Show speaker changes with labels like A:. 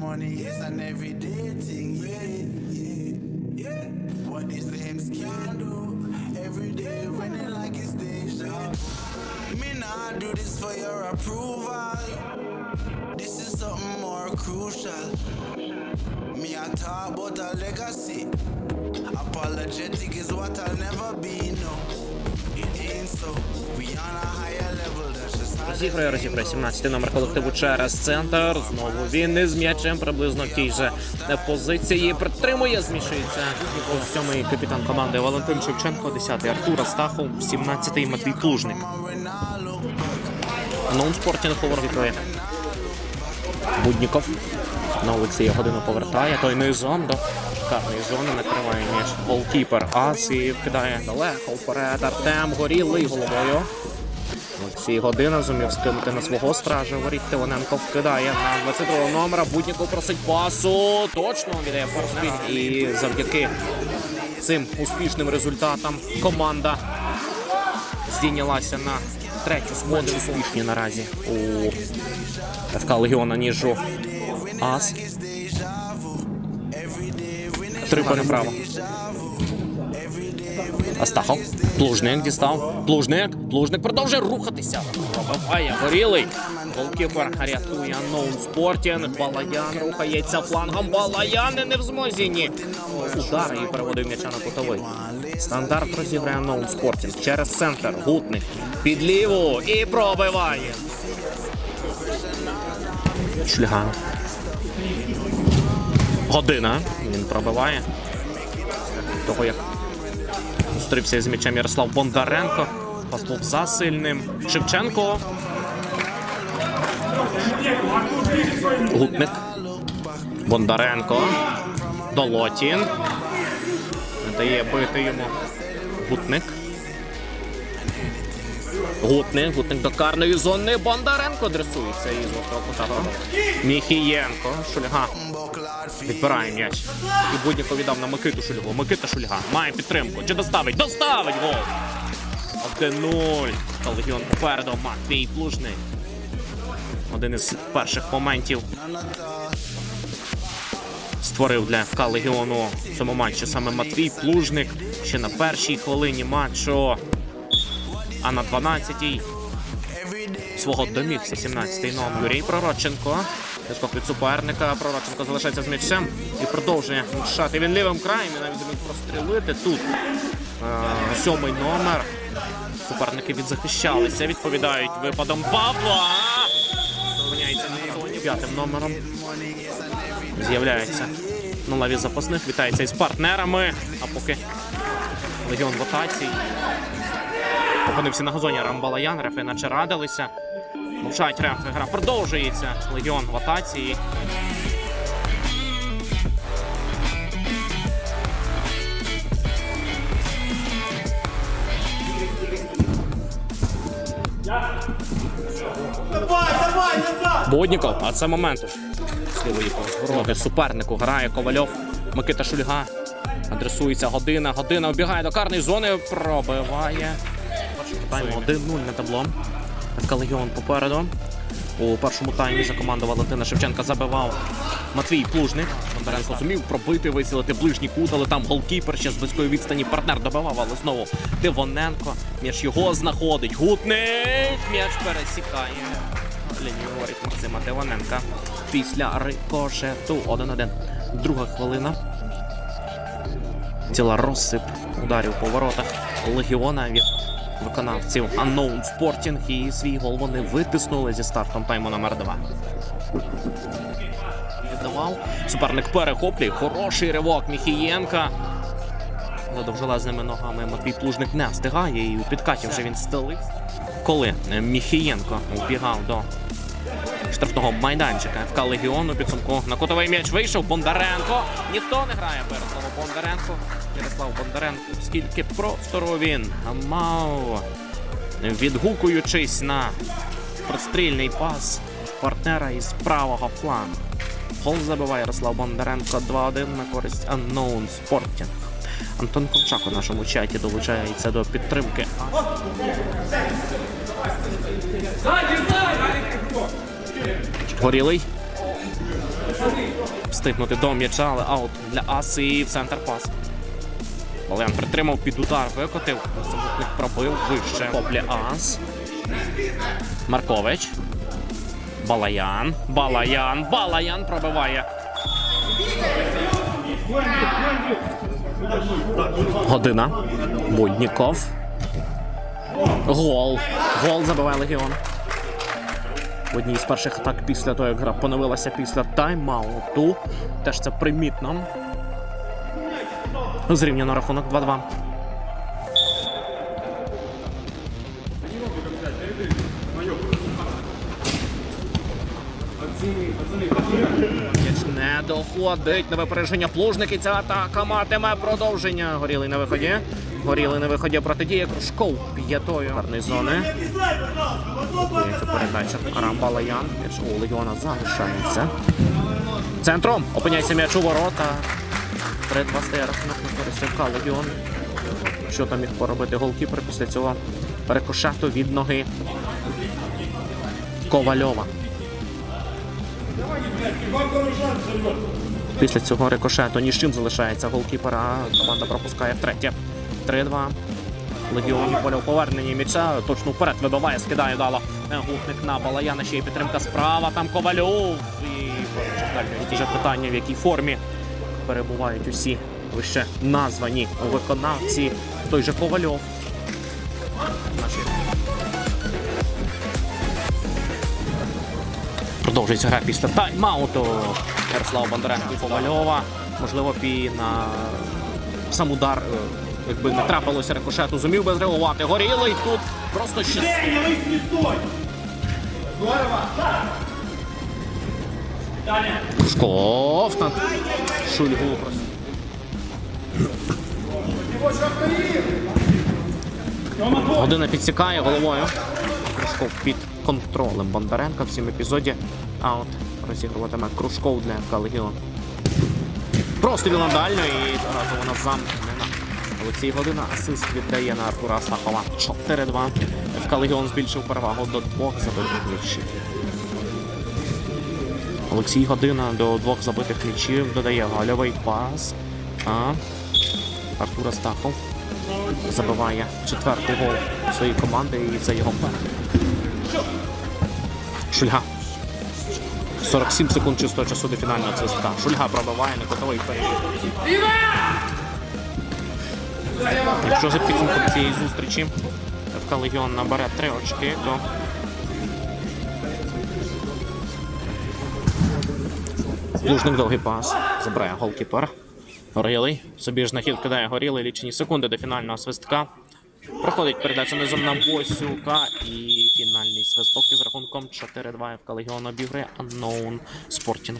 A: money is an everyday thing, yeah, yeah, yeah. What lames can do, every day running like it's deja. Me nah do this for your approval. This is something more crucial. Me I talk about a legacy. Apologetic is what I'll never be, no. It ain't so. We on a higher level, that's just how
B: Розігрує, розігрує 17 номер колективу через центр. Знову він із м'ячем приблизно в тій же позиції. Притримує, змішується. Сьомий капітан команди Валентин Шевченко, 10-й Артур Астахов, 17-й Матвій Плужник. Ноун спортінг повертує. Будніков. На Олексія годину повертає. Той низом до карної зони накриває м'яч. Голкіпер Ас і вкидає далеко вперед. Артем горілий головою. Олексій Година зумів скинути на свого стража. Воріт Тивоненко вкидає на 22 номера. Будніков просить пасу. Точно віддає форспін. І завдяки цим успішним результатам команда здійнялася на третю сходу. Успішні наразі у ФК Легіона Ніжу. Ас. Три переправа. Астахов. Плужник дістав. Плужник. Плужник продовжує рухатися. Пробиває. Горілий. Голкіпер рятує Ноун Спортінг. Балаян рухається флангом. Балаян не в змозі. Ні. Удар і переводив м'яча на кутовий. Стандарт розіграє Ноун Спортінг. Через центр. Гутник. Під ліву. І пробиває. Шліганов. Година. Пробиває. Того як зустрівся із м'ячем Ярослав Бондаренко. Пас був засильним. Шевченко. Гутник. Бондаренко. Долотін. Не дає бити йому. Гутник. Гутник, гутник до карної зони. Бондаренко дресується із острого кута. Міхієнко. Шульга. Відбирає м'яч. І Будніко віддав на Микиту Шульгу. Микита Шульга має підтримку. Чи доставить? Доставить гол! 1-0. Та Легіон попереду. Матвій Плужний. Один із перших моментів створив для ФК Легіону в цьому матчі саме Матвій Плужник. Ще на першій хвилині матчу. А на 12-й свого домігся 17-й номер Юрій Пророченко. Відскок від суперника. Пророченко залишається з м'ячем і продовжує шати. Він лівим краєм і навіть зумів прострілити. Тут е, сьомий номер. Суперники відзахищалися, відповідають випадом Павла. Зупиняється на зоні п'ятим номером. З'являється на лаві запасних. Вітається із партнерами. А поки легіон в атаці. Опинився на газоні Рамбалаян, рефи наче радилися. Мовчать рефи, гра продовжується. Легіон в атаці. Бодніков, а це момент. уж. Сліво їхав вороги супернику. Грає Ковальов, Микита Шульга. Адресується година. Година обігає до карної зони. Пробиває. Першому 1-0 на табло. ФК Легіон попереду. У першому таймі за команду Валентина Шевченка забивав Матвій Плужник. Бондаренко зумів пробити, висілити ближній кут, але там голкіпер ще з близької відстані партнер добивав, але знову Тивоненко. М'яч його знаходить. Гутник. М'яч пересікає. Лінію говорить Максима Тивоненка. Після рикошету 1-1. Друга хвилина. Ціла розсип ударів по воротах Легіона від виконавців Unknown Sporting і свій гол вони витиснули зі стартом тайму номер 2 Віддавав. Суперник перехоплює. Хороший ривок Міхієнка. За довжелезними ногами Матвій Плужник не встигає і у підкаті вже він стелив. Коли Міхієнко вбігав до штрафного майданчика ФК Легіону підсумку на котовий м'яч вийшов Бондаренко. Ніхто не грає перед Бондаренко. Ярослав Бондаренко. Скільки простору він мав, відгукуючись на прострільний пас партнера із правого флангу. Гол забиває Ярослав Бондаренко 2-1 на користь Unknown Sporting. Антон Ковчак у нашому чаті долучається до підтримки. Горілий. встигнути до м'яча, але аут для Аси і в центр пас. Балаян притримав під удар, викотив. Самотник пробив вище. Коплі Ас. Маркович. Балаян. Балаян. Балаян пробиває. Година. Будніков. Гол. Гол забиває Легіон. В одній з перших атак після того, як гра поновилася після тайм-ауту. Теж це примітно. Зрівняно рахунок 2-2. Не доходить на випередження плужники. Ця атака матиме продовження. Горілий на виході. Горілий на виході протидіє Кружков п'ятою. Гарної зони. Передача Карамба Лаян. М'яч у Легіона залишається. Центром опиняється м'яч у ворота. 3-2 стає рахунок на користь ФК. Що там міг поробити голкіпер після цього рикошету від ноги Ковальова. Після цього рикошету ні з чим залишається голкіпера. Команда пропускає втретє. 3-2. Легіон поля у поверненні м'яча. Точно вперед вибиває, скидає дало. Гутник на Балаяна, ще й підтримка справа. Там Ковальов. І вже питання, в якій формі перебувають усі вище названі виконавці. Той же Ковальов. Продовжується гра після тайм-ауту. Ярослава Бондаренко і Ковальова. Можливо, пі на сам удар, е, якби не трапилося рикошету, зумів би зреагувати. Горілий тут просто ще. Шков над Шульгу просто. Година підсікає головою. Кружков під контролем Бондаренка в цьому епізоді. Аут розігруватиме Кружков для ФК Легіон. Просто дально і одразу вона замкнена. Олексій Година асист віддає на Артура Астахова. 4-2. ФК Легіон збільшив перевагу до двох забитих м'ячів. Олексій Година до двох забитих м'ячів додає гольовий пас. А Артур Астахов забиває четвертий гол своєї команди і це його перший. Шульга. 47 секунд чистого часу до фінального свистка. Шульга пробиває на котовий перехід. Якщо за підсумком цієї зустрічі ФК Легіон набере 3 очки, то Лужник довгий пас. Забирає голкіпер. Горілий. Собі ж на хід кидає горілий лічені секунди до фінального свистка. Проходить передача низом на Босюка і фінальний свисток із рахунком 4-2 ФК Легіон обіграє Unknown Sporting.